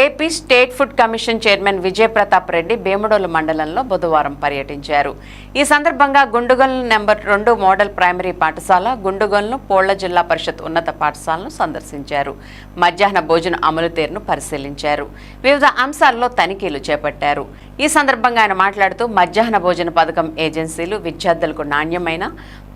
AP state food commission chairman Vijayaprathap Reddy Bhimadolu మండలంలో బుధవారం పర్యటించారు. ఈ సందర్భంగా గుండుగల్ నెంబర్ రెండు మోడల్ ప్రైమరీ పాఠశాల గుండుగొలను పోళ్ళ జిల్లా పరిషత్ ఉన్నత పాఠశాలను సందర్శించారు. మధ్యాహ్న భోజన అమలు తీరును పరిశీలించారు. వివిధ అంశాల్లో తనిఖీలు చేపట్టారు. ఈ సందర్భంగా ఆయన మాట్లాడుతూ మధ్యాహ్న భోజన పథకం ఏజెన్సీలు విద్యార్థులకు నాణ్యమైన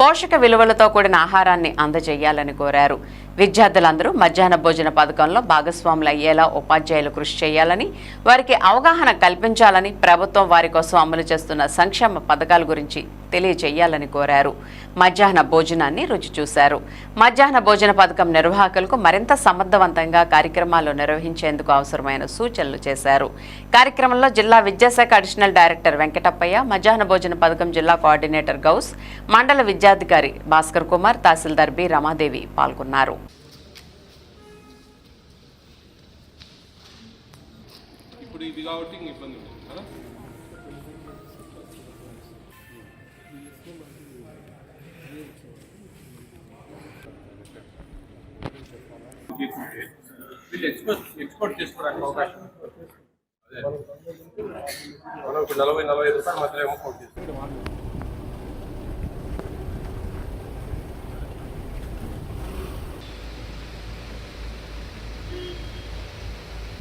పోషక విలువలతో కూడిన ఆహారాన్ని అందజేయాలని కోరారు. విద్యార్థులందరూ మధ్యాహ్న భోజన పథకంలో భాగస్వాములు అయ్యేలా ఉపాధ్యాయులు కృషి చేయాలని వారికి అవగాహన కల్పించాలని ప్రభుత్వం వారి కోసం అమలు చేస్తున్న సంక్షేమ పథకాల గురించి తెలియజేయాలని కోరారు. మధ్యాహ్న భోజనాన్ని రుచి చూశారు. మధ్యాహ్న భోజన పథకం నిర్వాహకులకు మరింత సమర్థవంతంగా కార్యక్రమాలు నిర్వహించేందుకు అవసరమైన సూచనలు చేశారు. కార్యక్రమంలో జిల్లా విద్యాశాఖ అడిషనల్ డైరెక్టర్ వెంకటప్పయ్య మధ్యాహ్న భోజన పథకం జిల్లా కోఆర్డినేటర్ గౌస్ మండల విద్యాధికారి భాస్కర్ కుమార్ తహసీల్దార్ బి రమాదేవి పాల్గొన్నారు. ఇప్పుడు ఇది కాబట్టి ఇంక ఇబ్బంది ఉంటుంది కదా? ఎక్స్పోర్ట్ ఎక్స్పోర్ట్ చేసుకోవడానికి అవకాశం. అదే మనం ఇప్పుడు నలభై నలభై ఐదు రూపాయల మధ్యలో ఏమో కోట్ చేస్తాం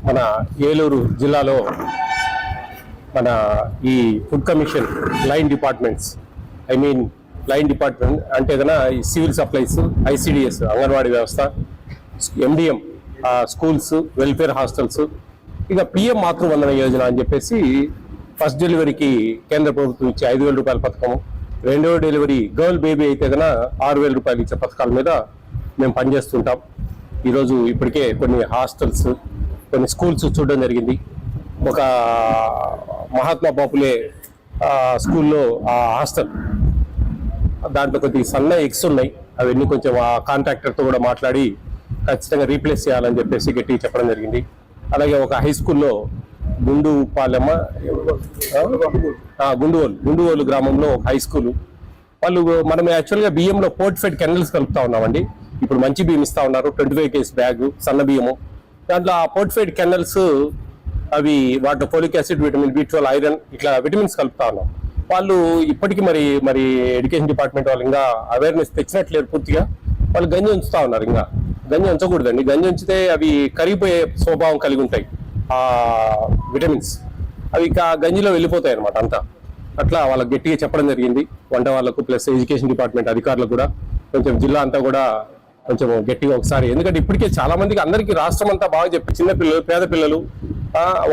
మన ఏలూరు జిల్లాలో మన ఈ food commission line departments I mean line department అంటే కన్నా ఈ సివిల్ సప్లైస్ ఐసిడిఎస్ అంగన్వాడీ వ్యవస్థ ఎండిఎం స్కూల్స్ వెల్ఫేర్ హాస్టల్స్ ఇక పిఎం మాతృవందన యోజన అని చెప్పేసి ఫస్ట్ డెలివరీకి కేంద్ర ప్రభుత్వం ఇచ్చే ఐదు వేల రూపాయల పథకం రెండవ డెలివరీ గర్ల్ బేబీ అయితే కన్నా ఆరు వేల రూపాయలు ఇచ్చే పథకాల మీద మేము పనిచేస్తుంటాం. ఈరోజు ఇప్పటికే కొన్ని హాస్టల్స్ కొన్ని స్కూల్స్ చూడడం జరిగింది. ఒక మహాత్మా బాపులే స్కూల్లో ఆ హాస్టల్ దాంట్లో కొద్ది సన్న ఎగ్స్ ఉన్నాయి. అవన్నీ కొంచెం ఆ కాంట్రాక్టర్తో కూడా మాట్లాడి ఖచ్చితంగా రీప్లేస్ చేయాలని చెప్పేసి గట్టి చెప్పడం జరిగింది. అలాగే ఒక హై స్కూల్లో గుండు పాలెమ్మ గుండువోలు గుండువోలు గ్రామంలో ఒక హై స్కూల్ వాళ్ళు మనం యాక్చువల్గా బియ్యంలో పోర్ట్ఫైడ్ కెనల్స్ కలుపుతా ఉన్నామండి. ఇప్పుడు మంచి బియ్యం ఇస్తా ఉన్నారు. ట్వంటీ ఫైవ్ కేజీ బ్యాగ్ సన్న బియ్యము. దాంట్లో ఆ పోర్ట్ఫైడ్ కెనల్స్ అవి వాటి folic acid vitamin B twelve iron ఇట్లా విటమిన్స్ కలుపుతా ఉన్నాం. వాళ్ళు ఇప్పటికీ మరి మరి ఎడ్యుకేషన్ డిపార్ట్మెంట్ వాళ్ళు ఇంకా అవేర్నెస్ తెచ్చినట్లేరు పూర్తిగా. వాళ్ళు గంజి ఉంచుతా ఉన్నారు ఇంకా. గంజి ఉంచకూడదండి. గంజి ఉంచితే అవి కరిగిపోయే స్వభావం కలిగి ఉంటాయి. ఆ విటమిన్స్. అవి ఇక గంజిలో వెళ్ళిపోతాయి అనమాట అంతా. అట్లా వాళ్ళకి గట్టిగా చెప్పడం జరిగింది. వంట వాళ్ళకు ప్లస్ ఎడ్యుకేషన్ డిపార్ట్మెంట్ అధికారులకు కూడా కొంచెం జిల్లా అంతా కూడా కొంచెం గట్టిగా ఒకసారి. ఎందుకంటే ఇప్పటికే చాలా మందికి అందరికీ రాష్ట్రం అంతా బాగా చెప్పి చిన్న పిల్లలు పేద పిల్లలు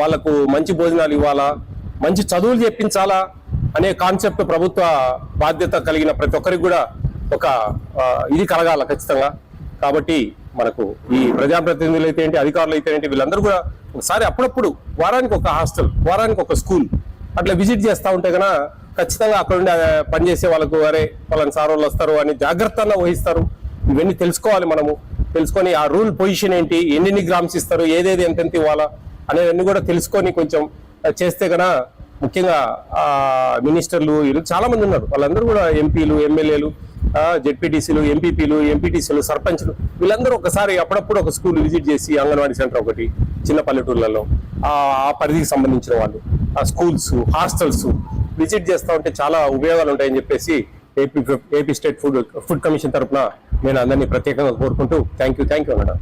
వాళ్ళకు మంచి భోజనాలు ఇవ్వాలా మంచి చదువులు చెప్పించాలా అనే కాన్సెప్ట్ ప్రభుత్వ బాధ్యత కలిగిన ప్రతి ఒక్కరికి కూడా ఒక ఇది కలగాల ఖచ్చితంగా. కాబట్టి మనకు ఈ ప్రజాప్రతినిధులు అయితే ఏంటి అధికారులు అయితే ఏంటి వీళ్ళందరూ కూడా ఒకసారి అప్పుడప్పుడు వారానికి ఒక హాస్టల్ వారానికి ఒక స్కూల్ అట్లా విజిట్ చేస్తా ఉంటే కనుక ఖచ్చితంగా అక్కడ ఉండి పనిచేసే వాళ్ళకు అరే వాళ్ళని సార్ వాళ్ళు వస్తారు అని జాగ్రత్తగా వహిస్తారు. ఇవన్నీ తెలుసుకోవాలి మనము. తెలుసుకొని ఆ రూల్ పొజిషన్ ఏంటి ఎన్ని గ్రామ్స్ ఇస్తారు ఏదేది ఎంతెంత ఇవ్వాలా అనేవన్నీ కూడా తెలుసుకొని కొంచెం చేస్తే కనుక ముఖ్యంగా మినిస్టర్లు వీళ్ళు చాలా మంది ఉన్నారు. వాళ్ళందరూ కూడా ఎంపీలు ఎమ్మెల్యేలు జెడ్పీటీసీలు ఎంపీపీలు ఎంపీటీసీలు సర్పంచ్లు వీళ్ళందరూ ఒకసారి అప్పుడప్పుడు ఒక స్కూల్ విజిట్ చేసి అంగన్వాడీ సెంటర్ ఒకటి చిన్న పల్లెటూర్లలో ఆ పరిధికి సంబంధించిన వాళ్ళు ఆ స్కూల్స్ హాస్టల్స్ విజిట్ చేస్తా ఉంటే చాలా ఉపయోగాలు ఉంటాయని చెప్పేసి AP AP state food food commission తరఫున నేను అందరినీ ప్రత్యేకంగా కోరుకుంటూ థ్యాంక్ యూ థ్యాంక్ యూ అన్నాడు.